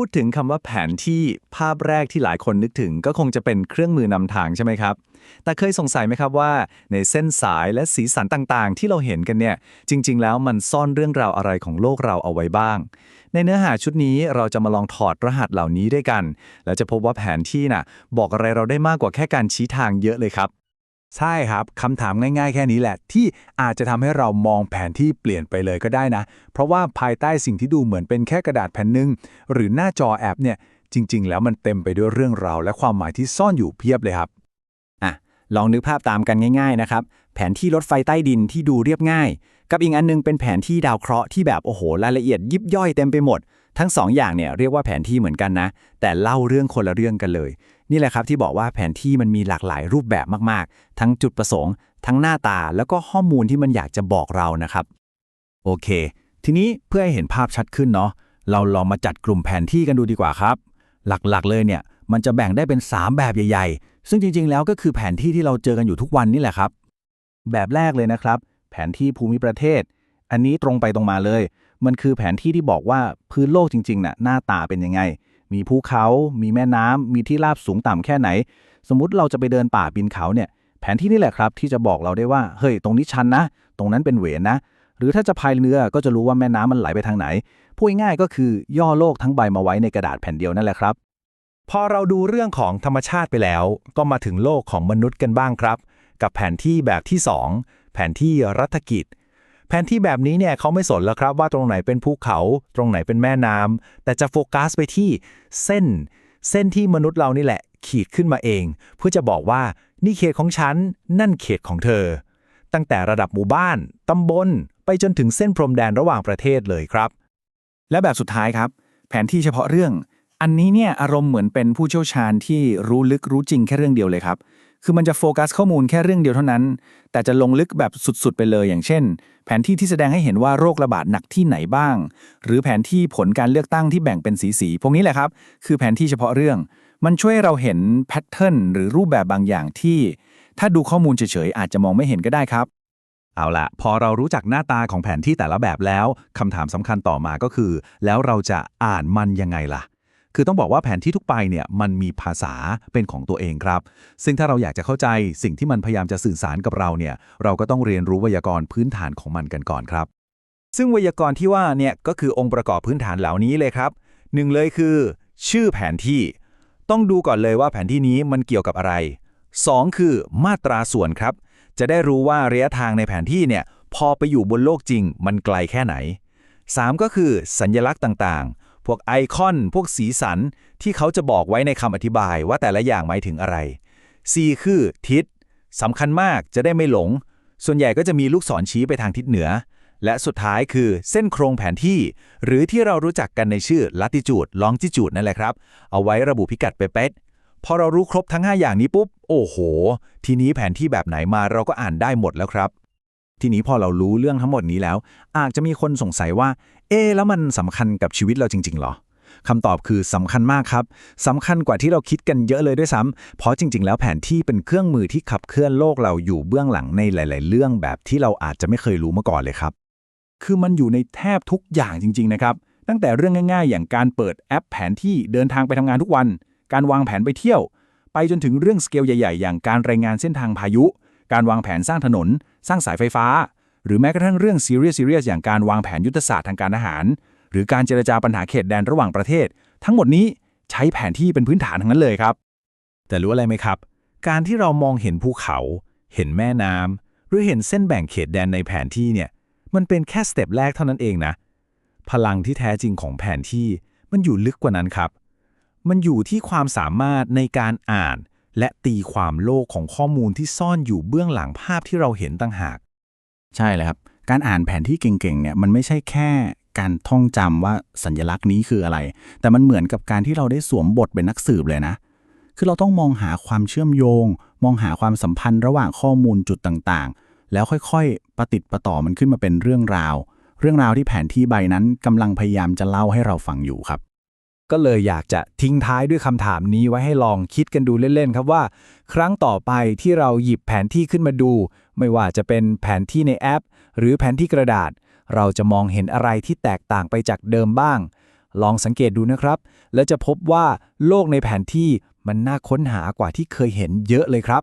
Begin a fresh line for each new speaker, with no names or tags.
พูดถึงคำว่าแผนที่ภาพแรกที่หลายคนนึกถึง ก็คงจะเป็นเครื่องมือนำทางใช่ไหมครับ แต่เคยสงสัยไหมครับว่า ในเส้นสายและสีสันต่างๆ ที่เราเห็นกันเนี่ย จริง ๆ แล้วมันซ่อนเรื่องราวอะไรของโลกเราเอาไว้บ้าง ในเนื้อหาชุดนี้เราจะมาลองถอดรหัสเหล่านี้ด้วยกัน แล้วจะพบว่าแผนที่น่ะบอกอะไรเราได้มากกว่าแค่การชี้ทางเยอะเลยครับ
ใช่ครับคำถามง่ายๆ แค่นี้แหละ ที่อาจจะทำให้เรามองแผนที่เปลี่ยนไปเลยก็ได้นะ เพราะว่าภายใต้สิ่งที่ดูเหมือนเป็นแค่กระดาษแผ่นหนึ่งหรือหน้าจอแอปเนี่ยจริง ๆ แล้วมันเต็มไปด้วยเรื่องราวและความหมายที่ซ่อนอยู่เพียบเลยครับ
อะลองนึกภาพตามกันง่าย ๆ นะครับ แผนที่รถไฟใต้ดินที่ดูเรียบง่าย กับอีกอันนึงเป็นแผนที่ดาวเคราะห์ที่แบบโอ้โหรายละเอียดยิบย่อยเต็มไปหมด ทั้งสองอย่างเนี่ยเรียกว่าแผนที่เหมือนกันนะ แต่เล่าเรื่องคนละเรื่องกันเลย นี่แหละครับที่บอกว่าแผนที่มันมีหลากหลายรูปแบบมากๆ ทั้งจุดประสงค์ ทั้งหน้าตาแล้วก็ข้อมูลที่มันอยากจะบอกเรานะครับ
โอเค ทีนี้เพื่อให้เห็นภาพชัดขึ้นเนาะเราลองมาจัดกลุ่มแผนที่กันดูดีกว่าครับ หลักๆเลยเนี่ยมันจะแบ่งได้เป็น 3 แบบใหญ่ ๆ ซึ่งจริง ๆ แล้วก็คือแผนที่ที่เราเจอกันอยู่ทุกวันนี่แหละครับ แบบแรกเลยนะครับ แผนที่ภูมิประเทศ อันนี้ตรงไปตรงมาเลย มันคือแผนที่ที่บอกว่าพื้นโลกจริงๆน่ะหน้าตาเป็นยังไง มีภูเขา มีแม่น้ำมีที่ราบสูงต่ำแค่ไหน สมมุติเราจะไปเดินป่าปีนเขาเนี่ย แผนที่นี่แหละครับที่จะบอกเราได้ว่า เฮ้ย ตรงนี้ชันนะ ตรงนั้นเป็นเหวนะหรือถ้าจะพายเรือก็จะรู้ว่าแม่น้ำมันไหลไปทางไหน พูดง่ายๆก็คือย่อโลกทั้งใบมาไว้ในกระดาษแผ่นเดียวนั่นแหละครับ พอเราดูเรื่องของธรรมชาติไปแล้ว ก็มาถึงโลกของมนุษย์กันบ้างครับ กับแผนที่แบบที่ 2 แผนที่รัฐกิจ แผนที่แบบนี้เนี่ยเขาไม่สนแล้วครับว่าตรงไหนเป็นภูเขา ตรงไหนเป็นแม่น้ำแต่จะโฟกัสไปที่เส้น เส้นที่มนุษย์เรานี่แหละ ขีดขึ้นมาเอง เพื่อจะบอกว่านี่เขตของฉัน นั่นเขตของเธอ ตั้งแต่ระดับหมู่บ้าน ตำบล ไปจนถึงเส้นพรมแดนระหว่างประเทศเลยครับ
และแบบสุดท้ายครับ แผนที่เฉพาะเรื่อง อันนี้เนี่ยอารมณ์เหมือนเป็นผู้เชี่ยวชาญที่รู้ลึกรู้จริงแค่เรื่องเดียวเลยครับ คือมันจะโฟกัสข้อมูลแค่เรื่องเดียวเท่านั้น แต่จะลงลึกแบบสุดๆ ไปเลย อย่างเช่น แผนที่ที่แสดงให้เห็นว่าโรคระบาดหนักที่ไหนบ้าง หรือแผนที่ผลการเลือกตั้งที่แบ่งเป็นสีๆ พวกนี้แหละครับ คือแผนที่เฉพาะเรื่อง มันช่วยเราเห็นแพทเทิร์นหรือรูปแบบบางอย่างที่ ถ้าดูข้อมูลเฉยๆ อาจจะมองไม่เห็นก็ได้ครับ
เอาละพอเรารู้จักหน้าตาของแผนที่แต่ละแบบแล้วคำถามสำคัญต่อมาก็คือ แล้วเราจะอ่านมันยังไงล่ะ คือต้องบอกว่าแผนที่ทุกใบเนี่ยมันมีภาษาเป็นของตัวเองครับ ซึ่งถ้าเราอยากจะเข้าใจสิ่งที่มันพยายามจะสื่อสารกับเราเนี่ยเราก็ต้องเรียนรู้ไวยากรณ์พื้นฐานของมันกันก่อนครับ
ซึ่งไวยากรณ์ที่ว่าเนี่ยก็คือองค์ประกอบพื้นฐานเหล่านี้เลยครับหนึ่งเลยคือ ชื่อแผนที่ ต้องดูก่อนเลยว่าแผนที่นี้มันเกี่ยวกับอะไร 2 คือมาตราส่วนครับ จะได้รู้ว่าระยะทางในแผนที่เนี่ยพอไปอยู่บนโลกจริง มันไกลแค่ไหน 3 ก็คือสัญลักษณ์ต่างๆ พวกไอคอน พวกสีสันที่เขาจะบอกไว้ในคำอธิบายว่าแต่ละอย่างหมายถึงอะไร4คือทิศสำคัญมากจะได้ไม่หลง ส่วนใหญ่ก็จะมีลูกศรชี้ไปทางทิศเหนือ และสุดท้ายคือเส้นโครงแผนที่ หรือที่เรารู้จักกันในชื่อ latitude longitude นั่นแหละครับ เอาไว้ระบุพิกัดเป๊ะพอเรารู้ครบทั้ง 5 อย่างนี้ปุ๊บ โอ้โห ทีนี้แผนที่แบบไหนมาเราก็อ่านได้หมดแล้วครับ
ทีนี้พอเรารู้เรื่องทั้งหมดนี้แล้ว อาจจะมีคนสงสัยว่า เอ๊แล้วมันสำคัญกับชีวิตเราจริง ๆ หรอคำตอบคือสำคัญมากครับสำคัญกว่าที่เราคิดกันเยอะเลยด้วยซ้ำเพราะจริง ๆ แล้วแผนที่เป็นเครื่องมือที่ขับเคลื่อนโลกเราอยู่เบื้องหลังในหลาย ๆ เรื่องแบบที่เราอาจจะไม่เคยรู้มาก่อนเลยครับ คือมันอยู่ในแทบทุกอย่างจริง ๆ นะครับ ตั้งแต่เรื่องง่าย ๆ อย่างการเปิดแอปแผนที่เดินทางไปทำงานทุกวัน การวางแผนไปเที่ยว ไปจนถึงเรื่องสเกลใหญ่ ๆ อย่างการรายงานเส้นทางพายุ การวางแผนสร้างถนน สร้างสายไฟฟ้า หรือแม้กระทั่งเรื่องซีเรียสซีเรียสอย่างการวางแผนยุทธศาสตร์ทางการอาหาร หรือการเจรจาปัญหาเขตแดนระหว่างประเทศ ทั้งหมดนี้ใช้แผนที่เป็นพื้นฐานทั้งนั้นเลยครับ
แต่รู้อะไรไหมครับ การที่เรามองเห็นภูเขา เห็นแม่น้ำหรือเห็นเส้นแบ่งเขตแดนในแผนที่เนี่ยมันเป็นแค่สเต็ปแรกเท่านั้นเองนะ พลังที่แท้จริงของแผนที่มันอยู่ลึกกว่านั้นครับ มันอยู่ที่ความสามารถในการอ่าน และตีความโลกของข้อมูลที่ซ่อนอยู่เบื้องหลังภาพที่เราเห็นต่างหาก
ใช่เลยครับ การอ่านแผนที่เก่งๆเนี่ยมันไม่ใช่แค่การท่องจำว่าสัญลักษณ์นี้คืออะไร แต่มันเหมือนกับการที่เราได้สวมบทเป็นนักสืบเลยนะ คือเราต้องมองหาความเชื่อมโยง มองหาความสัมพันธ์ระหว่างข้อมูลจุดต่างๆ แล้วค่อยๆ ประติดประต่อมันขึ้นมาเป็นเรื่องราว เรื่องราวที่แผนที่ใบนั้นกำลังพยายามจะเล่าให้เราฟังอยู่ครับ
ก็เลยอยากจะทิ้งท้ายด้วยคำถามนี้ไว้ให้ลองคิดกันดูเล่นๆครับว่า ครั้งต่อไปที่เราหยิบแผนที่ขึ้นมาดู ไม่ว่าจะเป็นแผนที่ในแอป หรือแผนที่กระดาษ เราจะมองเห็นอะไรที่แตกต่างไปจากเดิมบ้าง ลองสังเกตดูนะครับ และจะพบว่าโลกในแผนที่มันน่าค้นหากว่าที่เคยเห็นเยอะเลยครับ